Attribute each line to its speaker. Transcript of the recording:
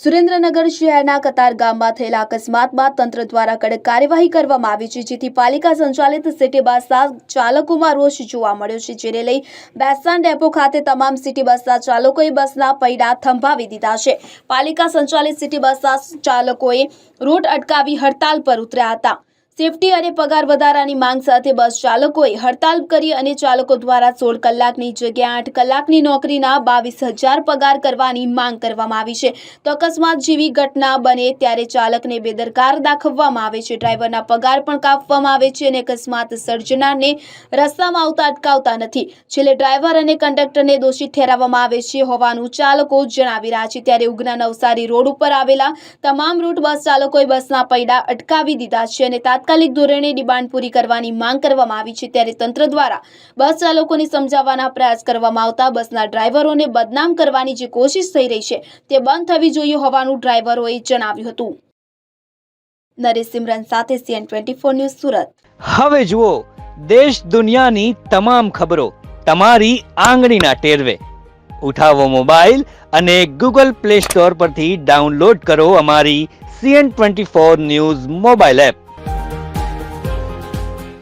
Speaker 1: સુરેન્દ્રનગર શહેરના કતાર ગામમાં થયેલા અકસ્માત બાદ તંત્ર દ્વારા કડક કાર્યવાહી કરવામાં આવી છે, જેથી પાલિકા સંચાલિત સિટી બસના ચાલકોમાં રોષ જોવા મળ્યો છે, જેને લઈ બેસ્તાન ડેપો ખાતે તમામ સિટી બસના ચાલકોએ બસના પૈડા થંભાવી દીધા છે. પાલિકા સંચાલિત સિટી બસના ચાલકોએ રૂટ અટકાવી હડતાલ પર ઉતર્યા હતા. સેફટી અને પગાર વધારાની માંગ સાથે બસ ચાલકોએ હડતાલ કરી અને ચાલકો દ્વારા સોળ કલાકની જગ્યાએ આઠ કલાકની નોકરીના બાવીસ હજાર પગાર કરવાની માંગ કરવામાં આવી છે. તો અકસ્માત જેવી ઘટના બને ત્યારે ચાલકને બેદરકાર દાખવવામાં આવે છે. ડ્રાઈવરના પગાર પણ કાપવામાં આવે છે અને અકસ્માત સર્જનારને રસ્તામાં આવતા અટકાવતા નથી. છેલ્લે ડ્રાઈવર અને કંડક્ટરને દોષિત ઠેરવવામાં આવે છે હોવાનું ચાલકો જણાવી રહ્યા છે. ત્યારે ઉગના નવસારી રોડ ઉપર આવેલા તમામ રૂટ બસ ચાલકોએ બસના પૈડા અટકાવી દીધા છે અને તાત્કાલિક ધોરણે ડિમાન્ડ પૂરી કરવાની માંગ કરવામાં આવી છે ત્યારે તંત્ર દ્વારા બસ ચાલકોને સમજાવવાના પ્રયાસ કરવામાં આવતા બસના ડ્રાઈવરોને બદનામ કરવાની જે કોશિશ થઈ રહી છે તે બંધ થવી જોઈએ હોવાનું ડ્રાઈવરોએ જણાવ્યું હતું. નરેશ સિમરન સાથે CN twenty four news Surat.
Speaker 2: હવે જુઓ, દેશ દુનિયાની તમામ ખબરો તમારી આંગળીના ટેરવે. ઉઠાવો મોબાઈલ અને ગૂગલ પ્લે સ્ટોર પરથી ડાઉનલોડ કરો અમારી CN twenty four news mobile app.